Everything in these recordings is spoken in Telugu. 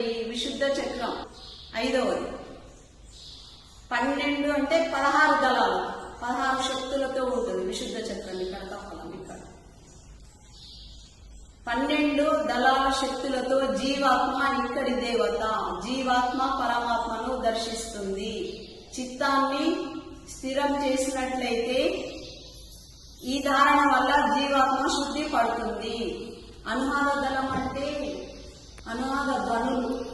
ఈ విశుద్ధ చక్రం. ఐదవది. పన్నెండు అంటే పదహారు దళాలు. పదహారు శక్తులతో ఉంటుంది విశుద్ధ చక్రం ఇక్కడ కప్పలం ఇక్కడ. పన్నెండు దళాల శక్తులతో జీవాత్మ ఇక్కడి దేవత. జీవాత్మ పరమాత్మను దర్శిస్తుంది. చిత్తాన్ని స్థిరం చేసినట్లయితే ఈ ధారణ వల్ల జీవాత్మ శుద్ధి పడుతుంది. అనుమాన దళం అంటే అనువాద ధ్వనులు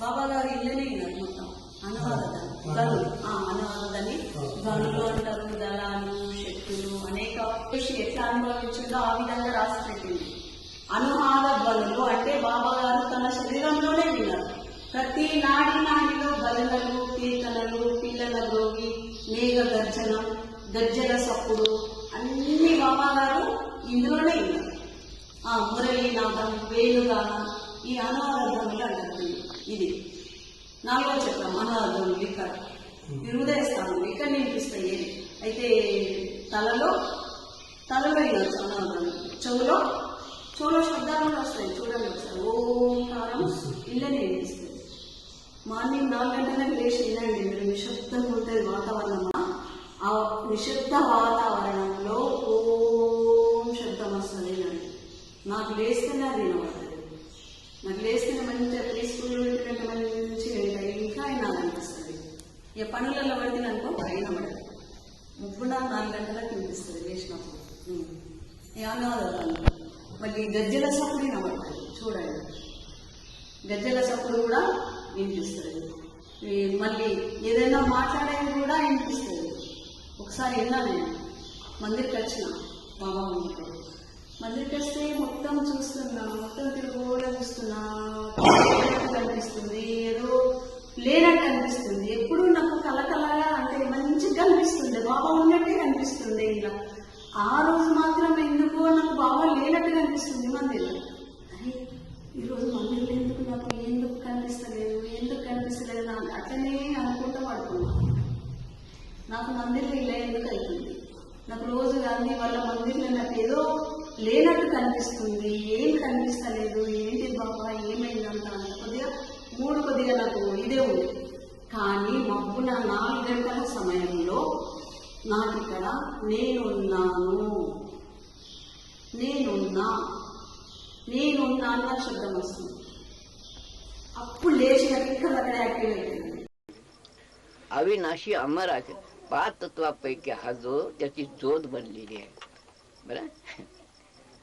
బాబా ఇల్లనే విన్నారు మొత్తం అనువాద ధ్వనులు అనువాద దని ధ్వనులు అంటారు దళాలు శక్తులు అనేక కృషి ఎట్లా అనుభవించిందో ఆ విధంగా రాసి పెట్టింది. అనువాద ధ్వనులు అంటే బాబా గారు తన శరీరంలోనే విన్నారు. ప్రతి నాడి నాడిలో బలనలు కీర్తనలు పిల్లల గోగి మేఘ గర్జనం గజ్జల సప్పుడు అన్ని బాబా గారు ఇందులోనే విన్నారు. ఆ మురళీనాథం వేణుగానం ఈ అనువాదములు అంటారు. ఇది నాలుగో చక్రం ఇక్కడ ఈ హృదయ స్థానం ఇక్కడ వినిపిస్తాయి అయితే తలలో తలలో వినొచ్చు అనువాదం చెవులో చెవులో శబ్దాలు వస్తాయి. చూడండి ఒకసారి. ఓంకారం ఇళ్ళని వినిపిస్తుంది మార్నింగ్ నాలుగు గంటలకు లేచి వినండి. మీరు నిశ్శబ్దంగా ఉంటుంది వాతావరణం ఆ నిశ్శబ్ద వాతావరణంలో ఓం శబ్దం వస్తుంది వినండి. నాకు లేస్తేనే అది వినబడుతుంది. నాకు లేస్తేనే మంచిగా పీస్ఫుల్ ఉంటుందంటే మంచిగా ఇంకా ఇంకా వినాలనిపిస్తుంది ఇక పనులలో పడితే అనుకో వినబడదు ముగ్గున నాలుగు గంటలకు వినిపిస్తుంది లేచినప్పుడు. ఉం. మళ్ళీ గజ్జల సప్పుడు వినబడుతుంది చూడండి. గజ్జల సప్పుడు కూడా వినిపిస్తుంది. మళ్ళీ ఏదైనా మాట్లాడేది కూడా వినిపిస్తుంది. ఒకసారి విన్నా నేను మందిరికి వచ్చిన బాబా ముందుకు. మందిరికి వస్తే మొత్తం చూస్తున్నా. మొత్తం తిరుగుబోగా చూస్తున్నా. కనిపిస్తుంది. ఏదో నాకు లేనట్టుగా లేనట్టు కనిపిస్తుంది ఈరోజు మందిరంలో ఎందుకు నాకు ఎందుకు కనిపిస్తలేదు ఎందుకు కనిపిస్తలేదు నాకు అట్లనే అనుకుంటూ పడుకున్నాను నాకు మందిర్లు ఇలా ఎందుకు అవుతుంది? నాకు రోజు కానీ వాళ్ళ మందిర్లో నాకు ఏదో లేనట్టు కనిపిస్తుంది ఏం కనిపిస్తలేదు ఏంటి బాబా ఏమైందంట అంత కొద్దిగా మూడు కొద్దిగా నాకు ఇదే ఉంది. కానీ మబ్బున నాలుగు గంటల సమయంలో నాకు ఇక్కడ నేనున్నాను. నేనున్నా నేనున్నా అన్న శబ్దం వస్తుంది అప్పుడు లేచిన ఇక్కడ అక్కడ యాక్టివేట్ అయింది अविनाशी अमर आहे पाच तत्वापैकी हा जो त्याची जोत बनलेली आहे बरं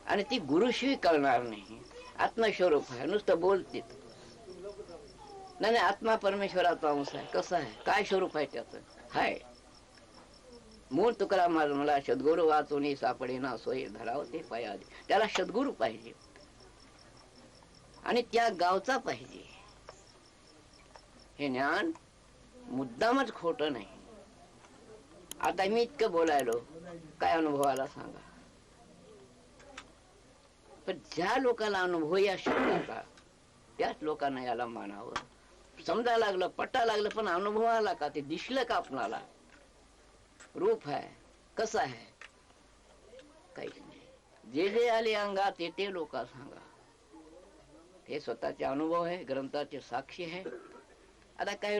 आणि ती गुरुशिवाय कळणार नाही आत्मस्वरूप आहे नुसतं बोलते नाही नाही आत्मा परमेश्वराचा अंश आहे कसं आहे काय स्वरूप आहे त्याचं हाय मूळ तुकाराम महाराज मला सद्गुरू वाचून सापडेना सोय धराव ते त्याला सद्गुरू पाहिजे. आणि त्या गावचा पाहिजे. हे ज्ञान मुद्दामच खोट नाही. आता मी इतकं बोलायलो काय अनुभवाला सांगा. पण ज्या लोकांना अनुभव या शब्दाचा त्याच लोकांना याला मानावं. समजा लागलं पट्टा लागलं पण अनुभव आला का? ते दिसलं का आपणाला? रूप आहे कसं आहे काहीच नाही. जे जे आले अंगात ते ते लोक सांगा. हे स्वतःचे अनुभव आहे ग्रंथाचे साक्षी आहे. आता काय